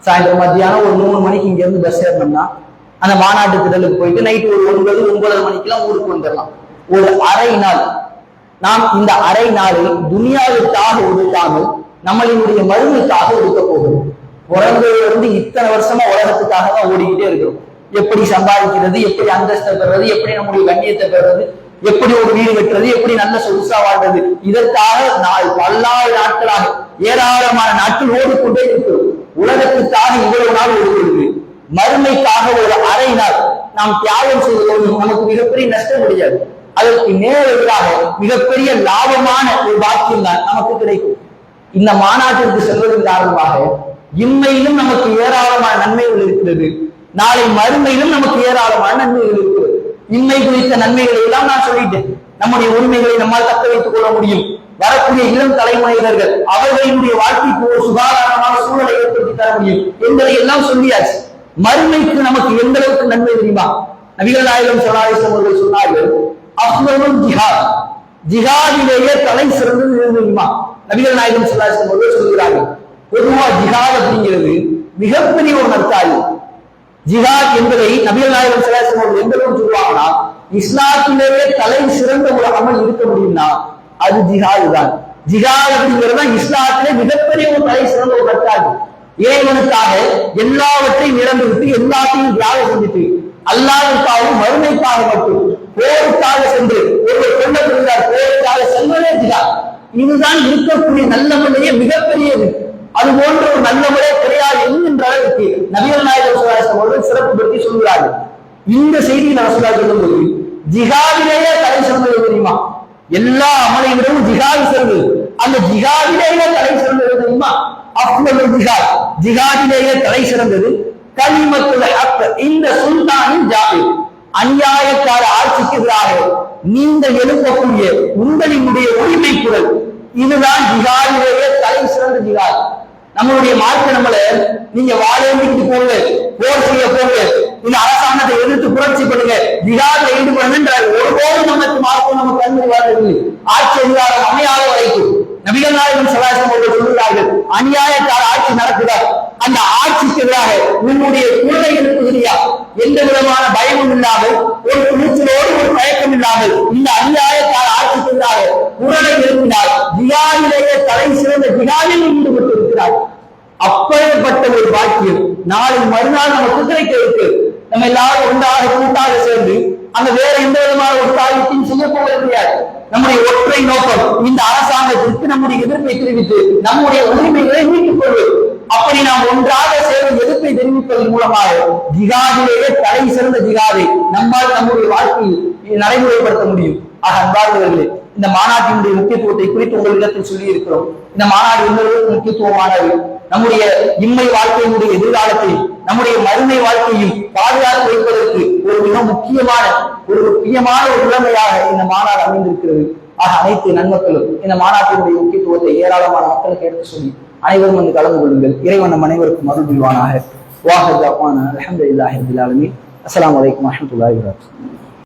சாயந்தரம் மத்தியானம் ஒரு மூணு மணிக்கு இங்க இருந்து பஸ் ஏறணும்னா அந்த மாநாட்டு திடலுக்கு போயிட்டு நைட்டு ஒரு ஒன்பது ஒன்பது மணிக்கெல்லாம் ஊருக்கு வந்துடலாம். ஒரு அரை நாள். நாம் இந்த அரை நாளில் துனியாவிற்காக ஒதுக்காமல் நம்மளினுடைய மருந்துக்காக ஒதுக்க போகிறோம். பிறந்ததுலேருந்து இத்தனை வருஷமா உலகத்துக்காக தான் ஓடிக்கிட்டே இருக்கிறோம். எப்படி சம்பாதிக்கிறது எப்படி அந்தஸ்தை பெறுறது எப்படி நம்முடைய கண்ணியத்தை பெறுறது எப்படி ஒரு வீடு வெட்டுறது எப்படி நல்ல சொகுசா வாழ்றது. இதற்காக நாள் பல்லாயிரம் நாட்களாக ஏராளமான நாட்கள் ஓடிக்கொண்டே இருக்கிறோம். உலகத்துக்காக இவ்வளவு நாள் ஓடுகிறது மறுமைக்காக ஒரு அரை நாள் நாம் தியாகம் செய்வது நமக்கு மிகப்பெரிய நஷ்டம் கிடையாது. அதற்கு நேர் மிகப்பெரிய லாபமான ஒரு பாக்கியம் தான் நமக்கு கிடைக்கும். இந்த மாநாட்டிற்கு செல்வதன் காரணமாக இம்மையிலும் நமக்கு ஏராளமான நன்மைகள் இருக்கிறது. நாளை மறுமையிலும் நமக்கு ஏராளமான நன்மைகள் இருக்கிறது. இம்மை குறித்த நன்மைகளை எல்லாம் நான் சொல்லிட்டேன். நம்முடைய உரிமைகளை நம்மால் தக்க வைத்துக் கொள்ள முடியும். வரக்கூடிய இளம் தலைமுறையினர்கள் அவர்களினுடைய வாழ்க்கைக்கு ஒரு சுகாதாரமான சூழலை ஏற்படுத்தி தர முடியும் என்பதை எல்லாம் சொல்லியாச்சு. மறுமைக்கு நமக்கு எந்த அளவுக்கு நன்மை தெரியுமா? நபிகள் நாயகம் சலாஹிஸ்லம் அவர்கள் சொன்னார்கள் அஃபலும் ஜிஹாத். ஜிஹாதிலேயே தலை சிறந்தது தெரியுமா? நபிகள் நாயகம் சலாஹிஸ்லம் அவர்கள் சொல்கிறார்கள் பொதுவா ஜிஹாத் அப்படிங்கிறது மிகப்பெரிய ஒரு நற்காரியம். ஜிஹாத் என்பதை நபிகள் நாயகம் சலாஹிஸ்லம் அவர்கள் எந்த அளவுக்கு சொல்லுவாங்கன்னா இஸ்லாத்திலேயே தலை சிறந்த ஒரு அமல் இருக்க முடியும்னா அது ஜிஹாது தான். ஜிஹாத் அப்படிங்கிறது தான் இஸ்லாத்திலே மிகப்பெரிய ஒரு தலை சிறந்த ஒரு நற்காரியம். இறைவனுக்காக எல்லாவற்றையும் இழந்து விட்டு எல்லாத்தையும் தியாகம் செஞ்சுட்டு அல்லாவிற்காகவும் மறுமைக்காக மட்டும் போருக்காக சென்று ஒருவர் கொண்ட போருக்காக செல்வதே ஜிஹாத். இதுதான் இருக்கக்கூடிய நல்லவனுடைய மிகப்பெரியது. அது போன்ற ஒரு நல்லவனே கிடையாது என்கின்ற அளவுக்கு நவீன நாயகர் சுவாசம் அவர்கள் சிறப்புப்படுத்தி சொல்கிறார்கள். இந்த செய்தி நான் சொல்ல சொல்லும்போது ஜிகாவிலேயே தலை சிறந்தது தெரியுமா? எல்லா அமலை விடவும் ஜிஹாது சிறந்தது. அந்த ஜிகாவிலேயே தலை சிறந்தது தெரியுமா? அஃபல் ஜிஹாத். ஜிஹாதிலேயே தலை சிறந்தது கலிமத்துல அத்த இந்த சுல்தானின் ஜாபி அநியாயக்கார ஆட்சிக்கு எதிராக நீங்கள் எழுப்பக்கூடிய உங்களினுடைய உரிமை குரல் இதுதான் ஜிஹாதிலேயே தலை சிறந்த ஜிஹாத் நம்மளுடைய மார்க்க நம்மள நீங்க வாழேந்திட்டு போங்க போர் செய்ய போங்க இந்த அரசாங்கத்தை எதிர்த்து புரட்சி பண்ணுங்க. ஜிஹாத்ல ஈடுபடுங்க ஒருபோதும் நமக்கு மார்க்கம் நமக்கு அனுமதி வரவில்லை ஆட்சி அதிகாரம் அமையாத வரைக்கும் நபிகள் நாயகம் சலாசம் அவர்கள் சொல்கிறார்கள் அநியாயக்கார ஆட்சி நடக்குதா? அந்த ஆட்சிக்கு எதிராக உன்னுடைய குழந்தை எழுப்புகிறியா எந்த விதமான பயமும் இல்லாமல் ஒரு துணிச்சலோடு ஒரு தயக்கம் இல்லாமல் இந்த அநியாயக்கார ஆட்சிக்கு எதிராக குரலை எழுப்பினால் விழாவிலேயே தலை சிறந்த விழாவில் ஈடுபட்டு இருக்கிறார் அப்பேற்பட்ட ஒரு பாக்கியம் நாளை மறுநாள் நமக்கு கிடைக்க இருக்கு நம்ம எல்லாரும் ஒன்றாக கூட்டாக சேர்ந்து அந்த வேற எந்த விதமான ஒரு காரியத்தையும் செய்ய கிடையாது நம்முடைய ஒற்றை நோக்கம் இந்த அரசாங்கத்திற்கு நம்முடைய எதிர்ப்பை தெரிவித்து நம்முடைய உரிமைகளை மீட்டுக் கொள்வது அப்படி நாம் ஒன்றாக சேர்ந்து எதிர்ப்பை தெரிவிப்பதன் மூலமாக ஜிகாதிலேயே தலை சிறந்த ஜிகாதை நம்மால் நம்முடைய வாழ்க்கையில் நடைமுறைப்படுத்த முடியும். ஆக அன்பார்ந்தவர்களே இந்த மாநாட்டினுடைய முக்கியத்துவத்தை குறித்து உங்களிடத்தில் சொல்லி இருக்கிறோம் இந்த மாநாடு எந்த முக்கியத்துவமானது. நம்முடைய இம்மை வாழ்க்கையினுடைய எதிர்காலத்தை நம்முடைய மறுமை வாழ்க்கையும் பாதுகாத்து வைப்பதற்கு ஒரு மிக முக்கியமான ஒரு முக்கியமான ஒரு நிலைமையாக இந்த மாநாடு அமைந்திருக்கிறது. ஆக அனைத்து நன்மக்களும் இந்த மாநாட்டினுடைய முக்கியத்துவத்தை ஏராளமான மக்களுக்கு எடுத்து சொல்லி அனைவரும் வந்து கலந்து கொள்ளுங்கள். இறைவன் நம் அனைவருக்கும் அருள் புரிவானாக. வாஹர் ஜப்பான அலமதுல்லாஹி அஸ்லாம் வலைக்கம் வரஹ்மத்துல்லாஹி வபரகாத்துஹு.